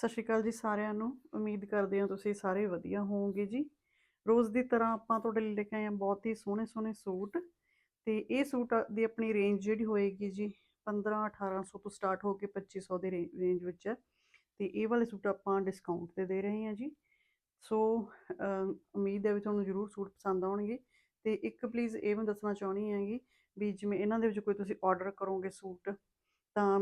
ਸਤਿ ਸ਼੍ਰੀ ਅਕਾਲ ਜੀ ਸਾਰਿਆਂ ਨੂੰ। ਉਮੀਦ ਕਰਦੇ ਹਾਂ ਤੁਸੀਂ ਸਾਰੇ ਵਧੀਆ ਹੋਵੋਗੇ ਜੀ। ਰੋਜ਼ ਦੀ ਤਰ੍ਹਾਂ ਆਪਾਂ ਤੁਹਾਡੇ ਲਈ ਲੈ ਕੇ ਆਏ ਹਾਂ ਬਹੁਤ ਹੀ ਸੋਹਣੇ ਸੋਹਣੇ ਸੂਟ। ਤੇ ਇਹ ਸੂਟ ਦੀ ਆਪਣੀ ਰੇਂਜ ਜਿਹੜੀ ਹੋਏਗੀ ਜੀ 15 1800 ਤੋਂ ਸਟਾਰਟ ਹੋ ਕੇ 2500 ਦੇ ਰੇਂਜ ਵਿੱਚ ਹੈ। ਤੇ ਇਹ ਵਾਲੇ ਸੂਟ ਆਪਾਂ ਡਿਸਕਾਊਂਟ ਤੇ ਦੇ ਰਹੇ ਹਾਂ ਜੀ। ਸੋ ਉਮੀਦ ਹੈ ਵੀ ਤੁਹਾਨੂੰ ਜ਼ਰੂਰ ਸੂਟ ਪਸੰਦ ਆਉਣਗੇ। ਤੇ ਇੱਕ ਪਲੀਜ਼ ਇਹ ਮੈਂ ਦੱਸਣਾ ਚਾਹੁੰਦੀ ਹੈਗੀ ਵੀ ਜਿਵੇਂ ਇਹਨਾਂ ਦੇ ਵਿੱਚ ਕੋਈ ਤੁਸੀਂ ਆਰਡਰ ਕਰੋਗੇ ਸੂਟ ਤਾਂ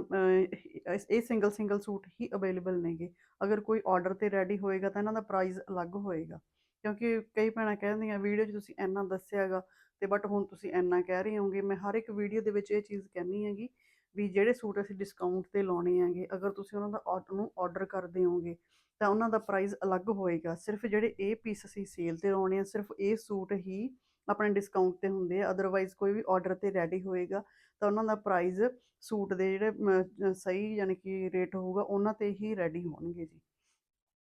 ਇਹ ਸਿੰਗਲ ਸਿੰਗਲ ਸੂਟ ਹੀ ਅਵੇਲੇਬਲ ਨੇਗੇ। ਅਗਰ ਕੋਈ ਆਰਡਰ ਤੇ ਰੈਡੀ ਹੋਏਗਾ ਤਾਂ ਇਹਨਾਂ ਦਾ ਪ੍ਰਾਈਸ ਅਲੱਗ ਹੋਏਗਾ। ਕਿਉਂਕਿ ਕਈ ਭੈਣਾਂ ਕਹਿੰਦੀਆਂ, ਵੀਡੀਓ 'ਚ ਤੁਸੀਂ ਇੰਨਾ ਦੱਸਿਆਗਾ ਤੇ ਬਟ ਹੁਣ ਤੁਸੀਂ ਇੰਨਾ ਕਹਿ ਰਹੇ ਹੋਗੇ। ਮੈਂ ਹਰ ਇੱਕ ਵੀਡੀਓ ਦੇ ਵਿੱਚ ਇਹ ਚੀਜ਼ ਕਹਿੰਨੀ ਹੈਗੀ ਵੀ ਜਿਹੜੇ ਸੂਟ ਅਸੀਂ ਡਿਸਕਾਊਂਟ ਤੇ ਲਾਉਣੇ ਹੈਗੇ, ਅਗਰ ਤੁਸੀਂ ਉਹਨਾਂ ਦਾ ਆਰਡਰ ਨੂੰ ਆਰਡਰ ਕਰਦੇ ਹੋਗੇ, ਤਾਂ ਉਹਨਾਂ ਦਾ ਪ੍ਰਾਈਸ ਅਲੱਗ ਹੋਏਗਾ। ਸਿਰਫ ਜਿਹੜੇ ਇਹ ਪੀਸ ਅਸੀਂ ਸੇਲ ਤੇ ਲਾਉਣੇ ਆ, ਸਿਰਫ ਇਹ ਸੂਟ ਹੀ ਆਪਣੇ ਡਿਸਕਾਊਂਟ ਤੇ ਹੁੰਦੇ ਆ ਅਦਰਵਾਈਜ਼ ਕੋਈ ਵੀ ਆਰਡਰ ਤੇ ਰੈਡੀ ਹੋਏਗਾ, ਤਾਂ ਉਹਨਾਂ ਦਾ ਪ੍ਰਾਈਸ ਸੂਟ ਦੇ ਜਿਹੜੇ ਸਹੀ ਯਾਨੀ ਕਿ ਰੇਟ ਹੋਊਗਾ, ਉਹਨਾਂ ਤੇ ਹੀ ਰੈਡੀ ਹੋਣਗੇ ਜੀ।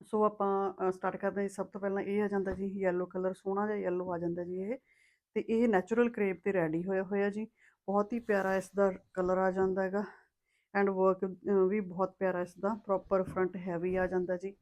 ਸੋ ਆਪਾਂ ਸਟਾਰਟ ਕਰਦੇ ਹਾਂ ਜੀ। ਸਭ ਤੋਂ ਪਹਿਲਾਂ ਇਹ ਆ ਜਾਂਦਾ ਜੀ ਯੈਲੋ ਕਲਰ ਸੋਹਣਾ ਜਿਹਾ ਯੈਲੋ ਆ ਜਾਂਦਾ ਜੀ ਇਹ। ਤੇ ਇਹ ਨੈਚੁਰਲ ਕਰੇਪ ਤੇ ਰੈਡੀ ਹੋਇਆ ਹੋਇਆ ਜੀ। ਬਹੁਤ ਹੀ ਪਿਆਰਾ ਇਸ ਦਾ ਕਲਰ ਆ ਜਾਂਦਾ ਹੈਗਾ। ਐਂਡ ਵਰਕ ਵੀ ਬਹੁਤ ਪਿਆਰਾ ਇਸ ਦਾ। ਪ੍ਰੋਪਰ ਫਰੰਟ ਹੈਵੀ ਆ ਜਾਂਦਾ ਜੀ।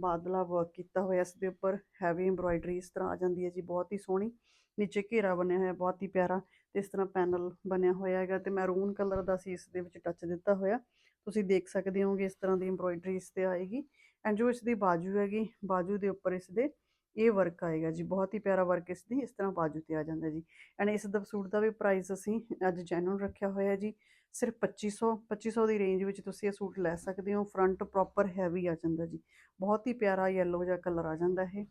ਬਾਦਲਾ ਵਰਕ ਕੀਤਾ ਹੋਇਆ ਇਸ ਦੇ ਉੱਪਰ। ਹੈਵੀ ਐਮਬ੍ਰੋਇਡਰੀ ਇਸ ਤਰ੍ਹਾਂ ਆ ਜਾਂਦੀ ਹੈ ਜੀ। ਬਹੁਤ ਹੀ ਸੋਹਣੀ। ਨੀਚੇ ਘੇਰਾ ਬਣਿਆ ਹੋਇਆ, ਬਹੁਤ ਹੀ ਪਿਆਰਾ ਤੇ ਇਸ ਤਰ੍ਹਾਂ ਪੈਨਲ ਬਣਿਆ ਹੋਇਆ ਹੈਗਾ ਤੇ ਮੈਰੂਨ ਕਲਰ ਦਾ ਸੀ ਇਸ ਦੇ ਵਿੱਚ ਟੱਚ ਦਿੱਤਾ ਹੋਇਆ। ਤੁਸੀਂ ਦੇਖ ਸਕਦੇ ਹੋਗੇ ਇਸ ਤਰ੍ਹਾਂ ਦੀ ਐਮਬ੍ਰੋਇਡਰੀ ਇਸ ਤੇ ਆਏਗੀ ਐਂਡ ਜੋ ਇਸ ਦੀ ਬਾਜੂ ਹੈਗੀ, ਬਾਜੂ ਦੇ ਉੱਪਰ ਇਸ ਦੇ ਇਹ ਵਰਕ ਆਏਗਾ ਜੀ, ਬਹੁਤ ਹੀ ਪਿਆਰਾ ਵਰਕ ਇਸ ਦੀ, ਇਸ ਤਰ੍ਹਾਂ ਬਾਜੂ ਤੇ ਆ ਜਾਂਦਾ ਜੀ। ਐਂਡ ਇਸ ਦਾ ਸੂਟ ਦਾ ਵੀ ਪ੍ਰਾਈਸ ਅਸੀਂ ਅੱਜ ਜੈਨੂਨ ਰੱਖਿਆ ਹੋਇਆ ਜੀ, ਸਿਰਫ 2500 2500 ਦੀ ਰੇਂਜ ਵਿੱਚ ਤੁਸੀਂ ਇਹ ਸੂਟ ਲੈ ਸਕਦੇ ਹੋ ਫਰੰਟ ਪ੍ਰੋਪਰ ਹੈਵੀ ਆ ਜਾਂਦਾ ਜੀ, ਬਹੁਤ ਹੀ ਪਿਆਰਾ ਯੈਲੋ ਜਿਹਾ ਕਲਰ ਆ ਜਾਂਦਾ ਇਹ।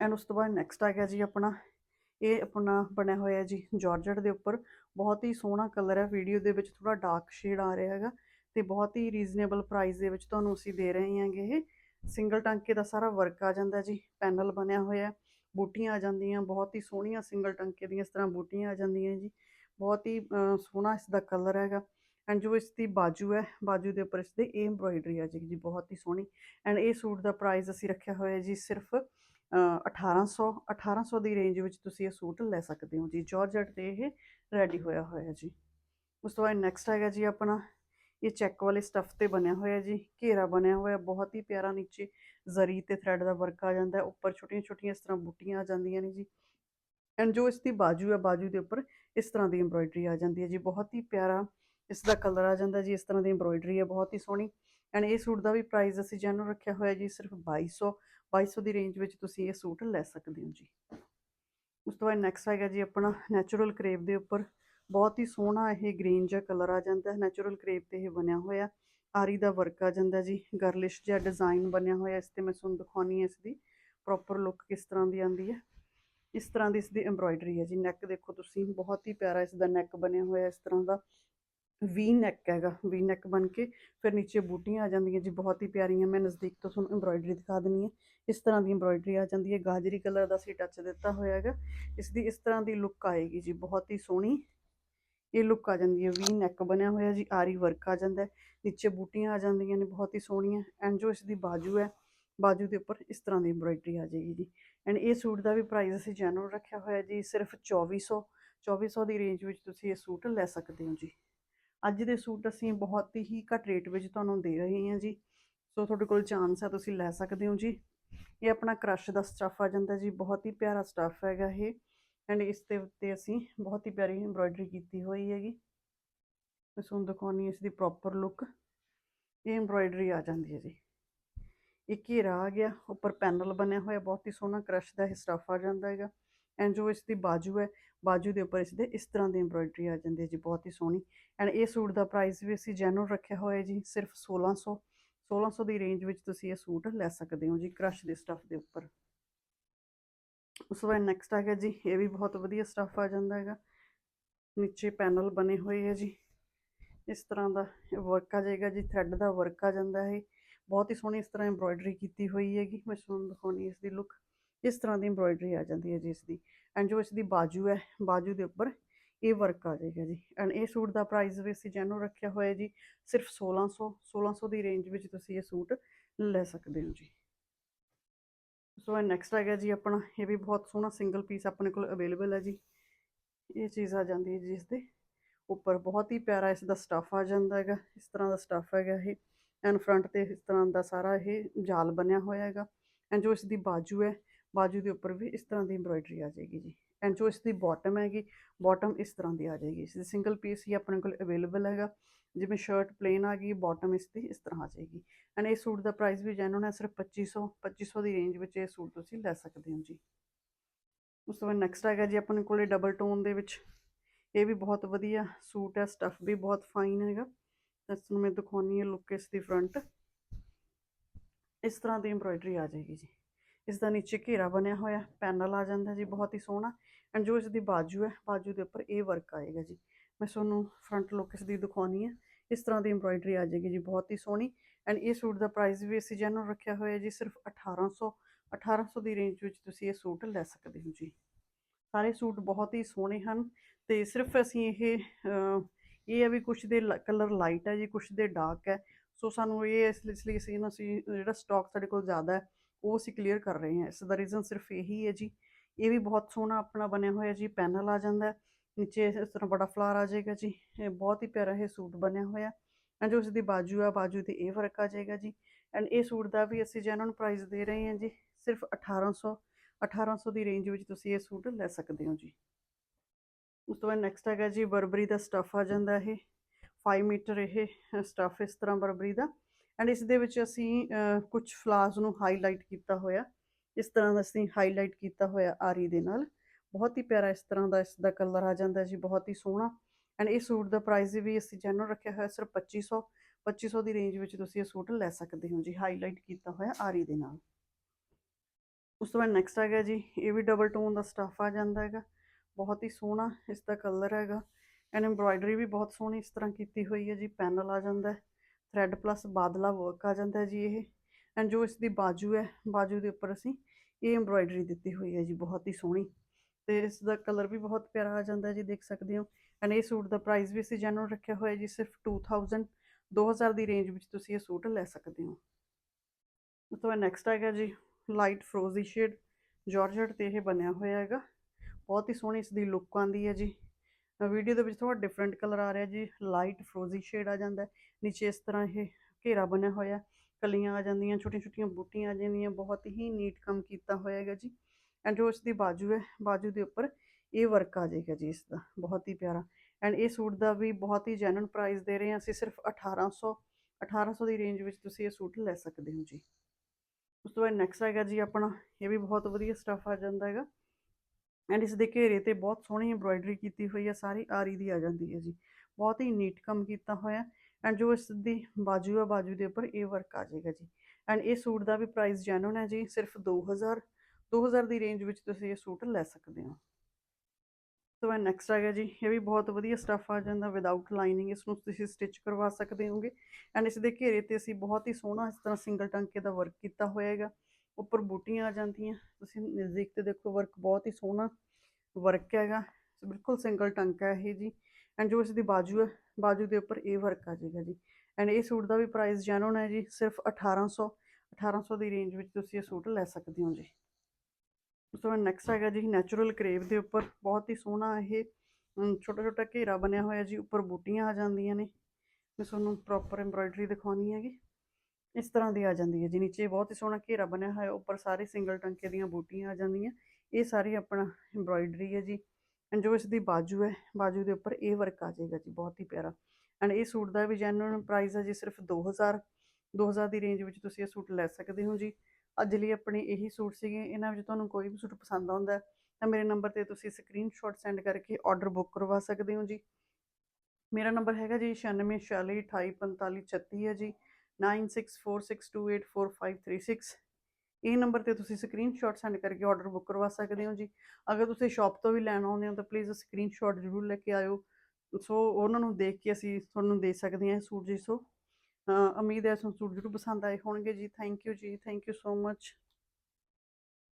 ਐਂਡ ਉਸ ਤੋਂ ਬਾਅਦ ਨੈਕਸਟ ਆ ਗਿਆ ਜੀ ਆਪਣਾ, ਇਹ ਆਪਣਾ ਬਣਿਆ ਹੋਇਆ ਜੀ ਜਾਰਜਟ ਦੇ ਉੱਪਰ। ਬਹੁਤ ਹੀ ਸੋਹਣਾ ਕਲਰ ਹੈ ਵੀਡੀਓ ਦੇ ਵਿੱਚ ਥੋੜਾ ਡਾਰਕ ਸ਼ੇਡ ਆ ਰਿਹਾ ਹੈਗਾ ਤੇ ਬਹੁਤ ਹੀ ਰੀਜ਼ਨੇਬਲ ਪ੍ਰਾਈਸ ਦੇ ਵਿੱਚ ਤੁਹਾਨੂੰ ਅਸੀਂ ਦੇ ਰਹੇ ਹਾਂਗੇ ਇਹ। ਸਿੰਗਲ ਟਾਂਕੇ ਦਾ ਸਾਰਾ ਵਰਕ ਆ ਜਾਂਦਾ ਜੀ ਪੈਨਲ ਬਣਿਆ ਹੋਇਆ, ਬੂਟੀਆਂ ਆ ਜਾਂਦੀਆਂ, ਬਹੁਤ ਹੀ ਸੋਹਣੀਆਂ ਸਿੰਗਲ ਟਾਂਕੇ ਦੀਆਂ ਇਸ ਤਰ੍ਹਾਂ ਬੂਟੀਆਂ ਆ ਜਾਂਦੀਆਂ ਜੀ। ਬਹੁਤ ਹੀ ਸੋਹਣਾ ਇਸ ਦਾ ਕਲਰ ਹੈਗਾ। ਐਂਡ ਜੋ ਇਸ ਦੀ ਬਾਜੂ ਹੈ, ਬਾਜੂ ਦੇ ਉੱਪਰ ਇਸ ਦੇ ਇਹ ਐਮਬ੍ਰੋਇਡਰੀ ਆ ਜਾਏਗੀ ਜੀ ਬਹੁਤ ਹੀ ਸੋਹਣੀ। ਐਂਡ ਇਹ ਸੂਟ ਦਾ ਪ੍ਰਾਈਸ ਅਸੀਂ ਰੱਖਿਆ ਹੋਇਆ ਜੀ ਸਿਰਫ 1800 1800 ਦੀ ਰੇਂਜ ਵਿੱਚ ਤੁਸੀਂ ਇਹ ਸੂਟ ਲੈ ਸਕਦੇ ਹੋ ਜੀ। ਜਾਰਜਟ ਤੇ ਇਹ ਰੈਡੀ ਹੋਇਆ ਹੋਇਆ ਜੀ। ਉਸ ਤੋਂ ਬਾਅਦ ਨੈਕਸਟ ਹੈਗਾ ਜੀ ਆਪਣਾ, ਇਹ ਚੈੱਕ ਵਾਲੇ ਸਟੱਫ ਤੇ ਬਣਿਆ ਹੋਇਆ ਜੀ। ਘੇਰਾ ਬਣਿਆ ਹੋਇਆ, ਬਹੁਤ ਹੀ ਪਿਆਰਾ ਨੀਚੇ ਜ਼ਰੀ ਤੇ ਥ੍ਰੈਡ ਦਾ ਵਰਕ ਆ ਜਾਂਦਾ ਹੈ ਉੱਪਰ ਛੋਟੀਆਂ ਛੋਟੀਆਂ ਇਸ ਤਰ੍ਹਾਂ ਬੂਟੀਆਂ ਆ ਜਾਂਦੀਆਂ ਨੇ ਜੀ। ਐਂਡ ਜੋ ਇਸ ਦੀ ਬਾਜੂ ਹੈ, ਬਾਜੂ ਦੇ ਉੱਪਰ ਇਸ ਤਰ੍ਹਾਂ ਦੀ ਐਮਬ੍ਰੋਇਡਰੀ ਆ ਜਾਂਦੀ ਹੈ ਜੀ। ਬਹੁਤ ਹੀ ਪਿਆਰਾ ਇਸ ਦਾ ਕਲਰ ਆ ਜਾਂਦਾ ਜੀ, ਇਸ ਤਰ੍ਹਾਂ ਦੀ ਐਮਬ੍ਰੋਇਡਰੀ ਹੈ, ਬਹੁਤ ਹੀ ਸੋਹਣੀ। ਐਂਡ ਇਹ ਸੂਟ ਦਾ ਵੀ ਪ੍ਰਾਈਸ ਅਸੀਂ ਜੈਨੂ ਰੱਖਿਆ ਹੋਇਆ ਜੀ, ਸਿਰਫ 2200 2200 ਦੀ ਰੇਂਜ ਵਿੱਚ ਤੁਸੀਂ ਇਹ ਸੂਟ ਲੈ ਸਕਦੇ ਹੋ ਜੀ। ਉਸ ਤੋਂ ਬਾਅਦ ਨੈਕਸਟ ਹੈਗਾ ਜੀ ਆਪਣਾ ਨੈਚੁਰਲ ਕਰੇਪ ਦੇ ਉੱਪਰ। ਬਹੁਤ ਹੀ ਸੋਹਣਾ ਇਹ ਗ੍ਰੀਨ ਜਿਹਾ ਕਲਰ ਆ ਜਾਂਦਾ ਹੈ ਨੈਚੁਰਲ ਕਰੇਪ ਤੇ ਇਹ ਬਣਿਆ ਹੋਇਆ। ਆਰੀ ਦਾ ਵਰਕ ਆ ਜਾਂਦਾ ਜੀ ਗਰਲਿਸ਼ ਜਿਹਾ ਡਿਜ਼ਾਈਨ ਬਣਿਆ ਹੋਇਆ, ਇਸ ਤੇ ਮੈਂ ਤੁਹਾਨੂੰ ਦਿਖਾਉਣੀ ਹੈ ਇਸ ਦੀ ਪ੍ਰੋਪਰ ਲੁੱਕ ਕਿਸ ਤਰ੍ਹਾਂ ਦੀ ਆਉਂਦੀ ਹੈ। ਇਸ ਤਰ੍ਹਾਂ ਦੀ ਇਸ ਦੀ ਐਮਬ੍ਰੋਇਡਰੀ ਹੈ ਜੀ ਨੈਕ ਦੇਖੋ ਤੁਸੀਂ, ਬਹੁਤ ਹੀ ਪਿਆਰਾ ਇਸ ਦਾ ਨੈਕ ਬਣਿਆ ਹੋਇਆ ਇਸ ਤਰ੍ਹਾਂ ਦਾ। ਵੀ ਨੈਕ ਹੈਗਾ ਵੀ ਨੈਕ ਬਣ ਕੇ ਫਿਰ ਨੀਚੇ ਬੂਟੀਆਂ ਆ ਜਾਂਦੀਆਂ ਜੀ, ਬਹੁਤ ਹੀ ਪਿਆਰੀਆਂ, ਮੈਂ ਨਜ਼ਦੀਕ ਤੋਂ ਤੁਹਾਨੂੰ ਐਮਬ੍ਰੋਇਡਰੀ ਦਿਖਾ ਦਿੰਨੀ ਹੈ। ਇਸ ਤਰ੍ਹਾਂ ਦੀ ਐਮਬ੍ਰੋਇਡਰੀ ਆ ਜਾਂਦੀ ਹੈ, ਗਾਜਰੀ ਕਲਰ ਦਾ ਸੀ ਟੱਚ ਦਿੱਤਾ ਹੋਇਆ ਹੈਗਾ। ਇਸ ਦੀ ਇਸ ਤਰ੍ਹਾਂ ਦੀ ਲੁੱਕ ਆਏਗੀ ਜੀ, ਬਹੁਤ ਹੀ ਸੋਹਣੀ। ਇਹ ਲੁੱਕ ਆ ਜਾਂਦੀ ਹੈ ਵੀ ਨੈਕ ਬਣਿਆ ਹੋਇਆ ਜੀ, ਆਰੀ ਵਰਕ ਆ ਜਾਂਦਾ ਨੀਚੇ ਬੂਟੀਆਂ ਆ ਜਾਂਦੀਆਂ ਨੇ, ਬਹੁਤ ਹੀ ਸੋਹਣੀਆਂ। ਐਂਡ ਜੋ ਇਸ ਦੀ ਬਾਜੂ ਹੈ, ਬਾਜੂ ਦੇ ਉੱਪਰ ਇਸ ਤਰ੍ਹਾਂ ਦੀ ਐਮਬ੍ਰੋਇਡਰੀ ਆ ਜਾਏਗੀ ਜੀ। ਐਂਡ ਇਹ ਸੂਟ ਦਾ ਵੀ ਪ੍ਰਾਈਸ ਅਸੀਂ ਜੈਨੂਅਲ ਰੱਖਿਆ ਹੋਇਆ ਜੀ, ਸਿਰਫ 2400 2400 ਦੀ ਰੇਂਜ ਵਿੱਚ ਤੁਸੀਂ ਇਹ ਸੂਟ ਲੈ ਸਕਦੇ ਹੋ ਜੀ। ਅੱਜ ਦੇ ਸੂਟ ਅਸੀਂ ਬਹੁਤ ਹੀ ਘੱਟ ਰੇਟ ਵਿੱਚ ਤੁਹਾਨੂੰ ਦੇ ਰਹੇ ਹਾਂ ਜੀ। ਸੋ ਤੁਹਾਡੇ ਕੋਲ ਚਾਂਸ ਹੈ, ਤੁਸੀਂ ਲੈ ਸਕਦੇ ਹੋ ਜੀ। ਇਹ ਆਪਣਾ ਕ੍ਰਸ਼ ਦਾ ਸਟੱਫ ਆ ਜਾਂਦਾ ਜੀ, ਬਹੁਤ ਹੀ ਪਿਆਰਾ ਸਟੱਫ ਹੈਗਾ ਇਹ। ਐਂਡ ਇਸ ਦੇ ਉੱਤੇ ਅਸੀਂ ਬਹੁਤ ਹੀ ਪਿਆਰੀ ਐਮਬ੍ਰੋਇਡਰੀ ਕੀਤੀ ਹੋਈ ਹੈਗੀ। ਮੈਂ ਤੁਹਾਨੂੰ ਦਿਖਾਉਣੀ ਇਸ ਦੀ ਪ੍ਰੋਪਰ ਲੁੱਕ ਇਹ ਐਮਬ੍ਰੋਇਡਰੀ ਆ ਜਾਂਦੀ ਹੈ ਜੀ। ਇਹ ਘੇਰਾ ਆ ਗਿਆ, ਉੱਪਰ ਪੈਨਲ ਬਣਿਆ ਹੋਇਆ, ਬਹੁਤ ਹੀ ਸੋਹਣਾ ਕ੍ਰਸ਼ ਦਾ ਇਹ ਸਟੱਫ ਆ ਜਾਂਦਾ ਹੈਗਾ। ਐਂਡ ਜੋ ਇਸ ਦੀ ਬਾਜੂ ਹੈ, ਬਾਜੂ ਦੇ ਉੱਪਰ ਇਸ ਦੇ ਇਸ ਤਰ੍ਹਾਂ ਦੀ ਐਮਬ੍ਰੋਇਡਰੀ ਆ ਜਾਂਦੀ ਹੈ ਜੀ, ਬਹੁਤ ਹੀ ਸੋਹਣੀ ਐਂਡ ਇਹ ਸੂਟ ਦਾ ਪ੍ਰਾਈਸ ਵੀ ਅਸੀਂ ਜੈਨੂਅਲ ਰੱਖਿਆ ਹੋਇਆ ਜੀ, ਸਿਰਫ 1600 1600 ਦੀ ਰੇਂਜ ਵਿੱਚ ਤੁਸੀਂ ਇਹ ਸੂਟ ਲੈ ਸਕਦੇ ਹੋ ਜੀ ਕ੍ਰਸ਼ ਦੇ ਸਟੱਫ ਦੇ ਉੱਪਰ। ਉਸ ਤੋਂ ਬਾਅਦ ਨੈਕਸਟ ਆ ਗਿਆ ਜੀ, ਇਹ ਵੀ ਬਹੁਤ ਵਧੀਆ ਸਟੱਫ ਆ ਜਾਂਦਾ ਹੈਗਾ। ਨੀਚੇ ਪੈਨਲ ਬਣੇ ਹੋਏ ਹੈ ਜੀ। ਇਸ ਤਰ੍ਹਾਂ ਦਾ ਵਰਕ ਆ ਜਾਏਗਾ ਜੀ ਥ੍ਰੈਡ ਦਾ ਵਰਕ ਆ ਜਾਂਦਾ ਹੈ ਬਹੁਤ ਹੀ ਸੋਹਣੀ ਇਸ ਤਰ੍ਹਾਂ ਐਮਬ੍ਰੋਇਡਰੀ ਕੀਤੀ ਹੋਈ ਹੈਗੀ, ਮੈਂ ਤੁਹਾਨੂੰ ਦਿਖਾਉਣੀ ਇਸ ਦੀ ਲੁੱਕ ਇਸ ਤਰ੍ਹਾਂ ਦੀ ਐਮਬ੍ਰੋਇਡਰੀ ਆ ਜਾਂਦੀ ਹੈ ਜੀ ਇਸ ਦੀ। ਐਂਡ ਜੋ ਇਸ ਦੀ ਬਾਜੂ ਹੈ, ਬਾਜੂ ਦੇ ਉੱਪਰ ਇਹ ਵਰਕ ਆ ਜਾਏਗਾ ਜੀ। ਐਂਡ ਇਹ ਸੂਟ ਦਾ ਪ੍ਰਾਈਸ ਵੀ ਅਸੀਂ ਜੈਨੋ ਰੱਖਿਆ ਹੋਇਆ ਜੀ, ਸਿਰਫ 1600 1600 ਦੀ ਰੇਂਜ ਵਿੱਚ ਤੁਸੀਂ ਇਹ ਸੂਟ ਲੈ ਸਕਦੇ ਹੋ ਜੀ। ਸੋ ਨੈਕਸਟ ਆ ਗਿਆ ਜੀ ਆਪਣਾ। ਇਹ ਵੀ ਬਹੁਤ ਸੋਹਣਾ ਸਿੰਗਲ ਪੀਸ ਆਪਣੇ ਕੋਲ ਅਵੇਲੇਬਲ ਹੈ ਜੀ। ਇਹ ਚੀਜ਼ ਆ ਜਾਂਦੀ ਹੈ ਜੀ ਇਸ ਦੇ ਉੱਪਰ। ਬਹੁਤ ਹੀ ਪਿਆਰਾ ਇਸ ਦਾ ਸਟੱਫ ਆ ਜਾਂਦਾ ਹੈਗਾ। ਇਸ ਤਰ੍ਹਾਂ ਦਾ ਸਟੱਫ ਹੈਗਾ ਇਹ। ਐਂਡ ਫਰੰਟ ਤੇ ਇਸ ਤਰ੍ਹਾਂ ਦਾ ਸਾਰਾ ਇਹ ਜਾਲ ਬਣਿਆ ਹੋਇਆ ਹੈਗਾ। ਐਂਡ ਜੋ ਇਸ ਦੀ ਬਾਜੂ ਹੈ ਬਾਜੂ ਦੇ ਉੱਪਰ ਵੀ ਇਸ ਤਰ੍ਹਾਂ ਦੀ ਐਮਬ੍ਰੋਇਡਰੀ ਆ ਜਾਏਗੀ ਜੀ। ਐਂਡ ਜੋ ਇਸ ਦੀ ਬਾਟਮ ਹੈਗੀ ਬਾਟਮ ਇਸ ਤਰ੍ਹਾਂ ਦੀ ਆ ਜਾਏਗੀ। ਇਸ ਦੀ ਸਿੰਗਲ ਪੀਸ ਹੀ ਆਪਣੇ ਕੋਲ ਅਵੇਲੇਬਲ ਹੈਗਾ। ਜਿਵੇਂ ਸ਼ਰਟ ਪਲੇਨ ਆ ਗਈ ਬਾਟਮ ਇਸ ਦੀ ਇਸ ਤਰ੍ਹਾਂ ਆ ਜਾਏਗੀ। ਐਂਡ ਇਹ ਸੂਟ ਦਾ ਪ੍ਰਾਈਸ ਵੀ ਜੈਨੂਨ ਹੈ, ਸਿਰਫ 2500 2500 ਦੀ ਰੇਂਜ ਵਿੱਚ ਇਹ ਸੂਟ ਤੁਸੀਂ ਲੈ ਸਕਦੇ ਹੋ ਜੀ। ਉਸ ਤੋਂ ਬਾਅਦ ਨੈਕਸਟ ਹੈਗਾ ਜੀ ਆਪਣੇ ਕੋਲੇ ਡਬਲ ਟੋਨ ਦੇ ਵਿੱਚ। ਇਹ ਵੀ ਬਹੁਤ ਵਧੀਆ ਸੂਟ ਹੈ ਸਟਫ ਵੀ ਬਹੁਤ ਫਾਈਨ ਹੈਗਾ। ਤਾਂ ਇਸ ਨੂੰ ਮੈਂ ਦਿਖਾਉਣੀ ਹੈ ਲੁੱਕ ਇਸ ਦੀ ਫਰੰਟ ਇਸ ਤਰ੍ਹਾਂ ਦੀ ਐਮਬ੍ਰੋਇਡਰੀ ਆ ਜਾਏਗੀ ਜੀ। ਇਸ ਦਾ ਨੀਚੇ ਘੇਰਾ ਬਣਿਆ ਹੋਇਆ, ਪੈਨਲ ਆ ਜਾਂਦਾ ਜੀ, ਬਹੁਤ ਹੀ ਸੋਹਣਾ। ਐਂਡ ਜੋ ਇਸ ਦੀ ਬਾਜੂ ਹੈ, ਬਾਜੂ ਦੇ ਉੱਪਰ ਇਹ ਵਰਕ ਆਏਗਾ ਜੀ। ਮੈਂ ਤੁਹਾਨੂੰ ਫਰੰਟ ਲੁੱਕ ਇਸ ਦੀ ਦਿਖਾਉਣੀ ਹੈ ਇਸ ਤਰ੍ਹਾਂ ਦੀ ਐਮਬ੍ਰੋਇਡਰੀ ਆ ਜਾਏਗੀ ਜੀ, ਬਹੁਤ ਹੀ ਸੋਹਣੀ। ਐਂਡ ਇਹ ਸੂਟ ਦਾ ਪ੍ਰਾਈਸ ਵੀ ਅਸੀਂ ਜੈਨੂਨ ਰੱਖਿਆ ਹੋਇਆ ਜੀ, ਸਿਰਫ 1800 1800 ਦੀ ਰੇਂਜ ਵਿੱਚ ਤੁਸੀਂ ਇਹ ਸੂਟ ਲੈ ਸਕਦੇ ਹੋ ਜੀ। ਸਾਰੇ ਸੂਟ ਬਹੁਤ ਹੀ ਸੋਹਣੇ ਹਨ ਤੇ ਸਿਰਫ ਅਸੀਂ ਇਹ ਇਹ ਹੈ ਵੀ ਕੁਛ ਦੇ ਕਲਰ ਲਾਈਟ ਹੈ ਜੀ, ਕੁਛ ਦੇ ਡਾਰਕ ਹੈ। ਸੋ ਸਾਨੂੰ ਇਹ ਇਸ ਲਈ ਇਸ ਲਈ ਅਸੀਂ ਨਾ ਅਸੀਂ ਜਿਹੜਾ ਸਟਾਕ ਸਾਡੇ ਕੋਲ ਜ਼ਿਆਦਾ ਹੈ ਉਹ ਅਸੀਂ ਕਲੀਅਰ ਕਰ ਰਹੇ ਹਾਂ, ਇਸ ਦਾ ਰੀਜ਼ਨ ਸਿਰਫ ਇਹੀ ਹੈ ਜੀ। ਇਹ ਵੀ ਬਹੁਤ ਸੋਹਣਾ ਆਪਣਾ ਬਣਿਆ ਹੋਇਆ ਜੀ, ਪੈਨਲ ਆ ਜਾਂਦਾ, ਨੀਚੇ ਇਸ ਤਰ੍ਹਾਂ ਬੜਾ ਫਲਾਰ ਆ ਜਾਏਗਾ ਜੀ, ਇਹ ਬਹੁਤ ਹੀ ਪਿਆਰਾ ਇਹ ਸੂਟ ਬਣਿਆ ਹੋਇਆ। ਐਂਡ ਜੋ ਇਸ ਦੀ ਬਾਜੂ ਆ, ਬਾਜੂ ਤੇ ਇਹ ਵਰਕ ਆ ਜਾਏਗਾ ਜੀ। ਐਂਡ ਇਹ ਸੂਟ ਦਾ ਵੀ ਅਸੀਂ ਜੈਨੂਨ ਪ੍ਰਾਈਸ ਦੇ ਰਹੇ ਹਾਂ ਜੀ, ਸਿਰਫ 1800 1800 ਦੀ ਰੇਂਜ ਵਿੱਚ ਤੁਸੀਂ ਇਹ ਸੂਟ ਲੈ ਸਕਦੇ ਹੋ ਜੀ। ਉਸ ਤੋਂ ਬਾਅਦ ਨੈਕਸਟ ਹੈਗਾ ਜੀ, ਬਰਬਰੀ ਦਾ ਸਟਫ ਆ ਜਾਂਦਾ ਇਹ। 5 ਮੀਟਰ ਇਹ ਸਟਫ ਇਸ ਤਰ੍ਹਾਂ ਬਰਬਰੀ ਦਾ। ਐਂਡ ਇਸ ਦੇ ਵਿੱਚ ਅਸੀਂ ਕੁਝ ਫਲਾਸ ਨੂੰ ਹਾਈਲਾਈਟ ਕੀਤਾ ਹੋਇਆ। ਇਸ ਤਰ੍ਹਾਂ ਦਾ ਅਸੀਂ ਹਾਈਲਾਈਟ ਕੀਤਾ ਹੋਇਆ ਆਰੀ ਦੇ ਨਾਲ। ਬਹੁਤ ਹੀ ਪਿਆਰਾ ਇਸ ਤਰ੍ਹਾਂ ਦਾ ਇਸ ਦਾ ਕਲਰ ਆ ਜਾਂਦਾ ਜੀ, ਬਹੁਤ ਹੀ ਸੋਹਣਾ। ਐਂਡ ਇਹ ਸੂਟ ਦਾ ਪ੍ਰਾਈਸ ਵੀ ਅਸੀਂ ਜੈਨੂਨ ਰੱਖਿਆ ਹੋਇਆ ਸਿਰਫ 2500 2500 ਦੀ ਰੇਂਜ ਵਿੱਚ ਤੁਸੀਂ ਇਹ ਸੂਟ ਲੈ ਸਕਦੇ ਹੋ ਜੀ ਹਾਈਲਾਈਟ ਕੀਤਾ ਹੋਇਆ ਆਰੀ ਦੇ ਨਾਲ। ਉਸ ਤੋਂ ਬਾਅਦ ਨੈਕਸਟ ਹੈਗਾ ਜੀ, ਇਹ ਵੀ ਡਬਲ ਟੋਨ ਦਾ ਸਟਫ ਆ ਜਾਂਦਾ ਹੈਗਾ। ਬਹੁਤ ਹੀ ਸੋਹਣਾ ਇਸ ਦਾ ਕਲਰ ਹੈਗਾ। ਐਂਡ ਐਮਬ੍ਰੋਇਡਰੀ ਵੀ ਬਹੁਤ ਸੋਹਣੀ ਇਸ ਤਰ੍ਹਾਂ ਕੀਤੀ ਹੋਈ ਹੈ ਜੀ, ਪੈਨਲ ਆ ਜਾਂਦਾ ਹੈ। ਥ੍ਰੈਡ ਪਲੱਸ ਬਾਦਲਾ ਵਰਕ ਆ ਜਾਂਦਾ ਜੀ ਇਹ। ਐਂਡ ਜੋ ਇਸ ਦੀ ਬਾਜੂ ਹੈ, ਬਾਜੂ ਦੇ ਉੱਪਰ ਅਸੀਂ ਇਹ ਐਮਬ੍ਰੋਇਡਰੀ ਦਿੱਤੀ ਹੋਈ ਹੈ ਜੀ, ਬਹੁਤ ਹੀ ਸੋਹਣੀ। ਤੇ ਇਸ ਦਾ ਕਲਰ ਵੀ ਬਹੁਤ ਪਿਆਰਾ ਆ ਜਾਂਦਾ ਜੀ, ਦੇਖ ਸਕਦੇ ਹੋ। ਐਂਡ ਇਹ ਸੂਟ ਦਾ ਪ੍ਰਾਈਸ ਵੀ ਅਸੀਂ ਜੈਨੂਨ ਰੱਖਿਆ ਹੋਇਆ ਜੀ, ਸਿਰਫ 2000 2000 ਦੀ ਰੇਂਜ ਵਿੱਚ ਤੁਸੀਂ ਇਹ ਸੂਟ ਲੈ ਸਕਦੇ ਹੋ। ਉਸ ਤੋਂ ਬਾਅਦ ਨੈਕਸਟ ਹੈਗਾ ਜੀ ਲਾਈਟ ਫਰੋਜ਼ੀ ਸ਼ੇਡ ਜਾਰਜਟ ਤੇ ਇਹ ਬਣਿਆ ਹੋਇਆ ਹੈਗਾ। ਬਹੁਤ ਹੀ ਸੋਹਣੀ ਇਸ ਦੀ ਲੁੱਕ ਆਂਦੀ ਹੈ ਜੀ। ਵੀਡੀਓ ਦੇ ਵਿੱਚ ਥੋੜਾ ਡਿਫਰੈਂਟ ਕਲਰ ਆ ਰਿਹਾ ਜੀ ਲਾਈਟ ਫਰੋਜ਼ੀ ਸ਼ੇਡ ਆ ਜਾਂਦਾ ਨੀਚੇ ਇਸ ਤਰ੍ਹਾਂ ਇਹ ਘੇਰਾ ਬਣਿਆ ਹੋਇਆ ਕਲੀਆਂ ਆ ਜਾਂਦੀਆਂ ਛੋਟੀਆਂ ਛੋਟੀਆਂ ਬੂਟੀਆਂ ਆ ਜਾਂਦੀਆਂ, ਬਹੁਤ ਹੀ ਨੀਟ ਕੰਮ ਕੀਤਾ ਹੋਇਆ ਹੈਗਾ ਜੀ ਐਂਡ ਜੋ ਇਸ ਦੀ ਬਾਜੂ ਹੈ, ਬਾਜੂ ਦੇ ਉੱਪਰ ਇਹ ਵਰਕ ਆ ਜਾਏਗਾ ਜੀ ਇਸ ਦਾ, ਬਹੁਤ ਹੀ ਪਿਆਰਾ ਐਂਡ ਇਹ ਸੂਟ ਦਾ ਵੀ ਬਹੁਤ ਹੀ ਜੈਨੂਨ ਪ੍ਰਾਈਸ ਦੇ ਰਹੇ ਹਾਂ ਅਸੀਂ, ਸਿਰਫ 1800 1800 ਦੀ ਰੇਂਜ ਵਿੱਚ ਤੁਸੀਂ ਇਹ ਸੂਟ ਲੈ ਸਕਦੇ ਹੋ ਜੀ। ਉਸ ਤੋਂ ਬਾਅਦ ਨੈਕਸਟ ਹੈਗਾ ਜੀ ਆਪਣਾ, ਇਹ ਵੀ ਬਹੁਤ ਵਧੀਆ ਸਟੱਫ ਆ ਜਾਂਦਾ ਹੈਗਾ ਐਂਡ ਇਸ ਦੇ ਘੇਰੇ ਤੇ ਬਹੁਤ ਸੋਹਣੀ ਐਮਬ੍ਰੋਇਡਰੀ ਕੀਤੀ ਹੋਈ ਹੈ ਸਾਰੀ ਆਰੀ ਦੀ ਆ ਜਾਂਦੀ ਹੈ ਜੀ। ਬਹੁਤ ਹੀ ਨੀਟ ਕੰਮ ਕੀਤਾ ਹੋਇਆ ਐਂਡ ਜੋ ਇਸ ਦੀ ਬਾਜੂ ਆ, ਬਾਜੂ ਦੇ ਉੱਪਰ ਇਹ ਵਰਕ ਆ ਜਾਏਗਾ ਜੀ। ਐਂਡ ਇਹ ਸੂਟ ਦਾ ਵੀ ਪ੍ਰਾਈਸ ਜੈਨੂਨ ਹੈ ਜੀ, ਸਿਰਫ 2000 2000 ਦੀ ਰੇਂਜ ਵਿੱਚ ਤੁਸੀਂ ਇਹ ਸੂਟ ਲੈ ਸਕਦੇ ਹੋ। ਸੋ ਬਾਅਦ ਨੈਕਸਟ ਗਿਆ ਜੀ। ਇਹ ਵੀ ਬਹੁਤ ਵਧੀਆ ਸਟੱਫ ਆ ਜਾਂਦਾ ਵਿਦਆਊਟ ਲਾਈਨਿੰਗ ਇਸ ਨੂੰ ਤੁਸੀਂ ਸਟਿਚ ਕਰਵਾ ਸਕਦੇ ਹੋਗੇ। ਐਂਡ ਇਸ ਦੇ ਘੇਰੇ ਤੇ ਅਸੀਂ ਬਹੁਤ ਹੀ ਸੋਹਣਾ ਇਸ ਤਰ੍ਹਾਂ ਸਿੰਗਲ ਟਾਂਕੇ ਦਾ ਵਰਕ ਕੀਤਾ ਹੋਇਆ ਹੈਗਾ। ਉੱਪਰ ਬੂਟੀਆਂ ਆ ਜਾਂਦੀਆਂ। ਤੁਸੀਂ ਨਜ਼ਦੀਕ ਤੇ ਦੇਖੋ ਵਰਕ ਬਹੁਤ ਹੀ ਸੋਹਣਾ ਵਰਕ ਹੈਗਾ। ਬਿਲਕੁਲ ਸਿੰਗਲ ਟਾਂਕਾ ਹੈ ਇਹ ਜੀ। ਐਂਡ ਜੋ ਇਸ ਦੀ ਬਾਜੂ ਹੈ, ਬਾਜੂ ਦੇ ਉੱਪਰ ਇਹ ਵਰਕ ਆ ਜਾਏਗਾ ਜੀ। ਐਂਡ ਇਹ ਸੂਟ ਦਾ ਵੀ ਪ੍ਰਾਈਸ ਜੈਨੂਨ ਹੈ ਜੀ, ਸਿਰਫ 1800 1800 ਦੀ ਰੇਂਜ ਵਿੱਚ ਤੁਸੀਂ ਇਹ ਸੂਟ ਲੈ ਸਕਦੇ ਹੋ ਜੀ। ਉਸ ਤੋਂ ਬਾਅਦ ਨੈਕਸਟ ਹੈਗਾ ਜੀ ਨੈਚੁਰਲ ਕਰੇਵ ਦੇ ਉੱਪਰ। ਬਹੁਤ ਹੀ ਸੋਹਣਾ ਇਹ ਛੋਟਾ ਛੋਟਾ ਘੇਰਾ ਬਣਿਆ ਹੋਇਆ ਜੀ, ਉੱਪਰ ਬੂਟੀਆਂ ਆ ਜਾਂਦੀਆਂ ਨੇ। ਮੈਂ ਤੁਹਾਨੂੰ ਪ੍ਰੋਪਰ ਐਮਬ੍ਰੋਇਡਰੀ ਦਿਖਾਉਣੀ ਹੈਗੀ। ਇਸ ਤਰ੍ਹਾਂ ਦੀ ਆ ਜਾਂਦੀ ਹੈ, ਜੀ ਨੀਚੇ ਬਹੁਤ ਹੀ ਸੋਹਣਾ ਘੇਰਾ ਬਣਿਆ ਹੋਇਆ, ਉੱਪਰ ਸਾਰੇ ਸਿੰਗਲ ਟੰਕੇ ਦੀਆਂ ਬੂਟੀਆਂ ਆ ਜਾਂਦੀਆਂ, ਇਹ ਸਾਰੀ ਆਪਣਾ ਐਮਬ੍ਰੋਇਡਰੀ ਹੈ ਜੀ ਐਂਡ ਜੋ ਇਸ ਦੀ ਬਾਜੂ ਹੈ, ਬਾਜੂ ਦੇ ਉੱਪਰ ਇਹ ਵਰਕ ਆ ਜਾਏਗਾ ਜੀ, ਬਹੁਤ ਹੀ ਪਿਆਰਾ ਐਂਡ ਇਹ ਸੂਟ ਦਾ ਵੀ ਜੈਨੂਨ ਪ੍ਰਾਈਸ ਹੈ ਜੀ ਸਿਰਫ 2000 2000 ਦੀ ਰੇਂਜ ਵਿੱਚ ਤੁਸੀਂ ਇਹ ਸੂਟ ਲੈ ਸਕਦੇ ਹੋ ਜੀ, ਅੱਜ ਲਈ ਆਪਣੇ ਇਹੀ ਸੂਟ ਸੀਗੇ, ਇਹਨਾਂ ਵਿੱਚ ਤੁਹਾਨੂੰ ਕੋਈ ਵੀ ਸੂਟ ਪਸੰਦ ਆਉਂਦਾ ਤਾਂ ਮੇਰੇ ਨੰਬਰ ਤੇ ਤੁਸੀਂ ਸਕਰੀਨਸ਼ਾਟ ਸੈਂਡ ਕਰਕੇ ਆਰਡਰ ਬੁੱਕ ਕਰਵਾ ਸਕਦੇ ਹੋ ਜੀ, ਮੇਰਾ ਨੰਬਰ ਹੈਗਾ ਜੀ 9646284536 ਹੈ ਜੀ 9646284536 ਇਹ ਨੰਬਰ ਤੇ ਤੁਸੀਂ ਸਕਰੀਨਸ਼ਾਟ ਸੈਂਡ ਕਰਕੇ ਆਰਡਰ ਬੁੱਕ ਕਰਵਾ ਸਕਦੇ ਹੋ ਜੀ ਅਗਰ ਤੁਸੀਂ ਸ਼ਾਪ ਤੋਂ ਵੀ ਲੈਣਾ ਆਉਂਦੇ ਹੋ ਤਾਂ ਪਲੀਜ਼ ਸਕਰੀਨਸ਼ਾਟ ਜ਼ਰੂਰ ਲੈ ਕੇ ਆਇਓ ਸੋ ਉਹਨਾਂ ਨੂੰ ਦੇਖ ਕੇ ਅਸੀਂ ਤੁਹਾਨੂੰ ਦੇ ਸਕਦੇ ਹਾਂ ਸੂਟ ਜੀ ਸੋ ਉਮੀਦ ਹੈ ਤੁਹਾਨੂੰ ਸੂਟ ਜ਼ਰੂਰ ਪਸੰਦ ਆਏ ਹੋਣਗੇ ਜੀ ਥੈਂਕ ਯੂ ਜੀ ਥੈਂਕ ਯੂ ਸੋ ਮੱਚ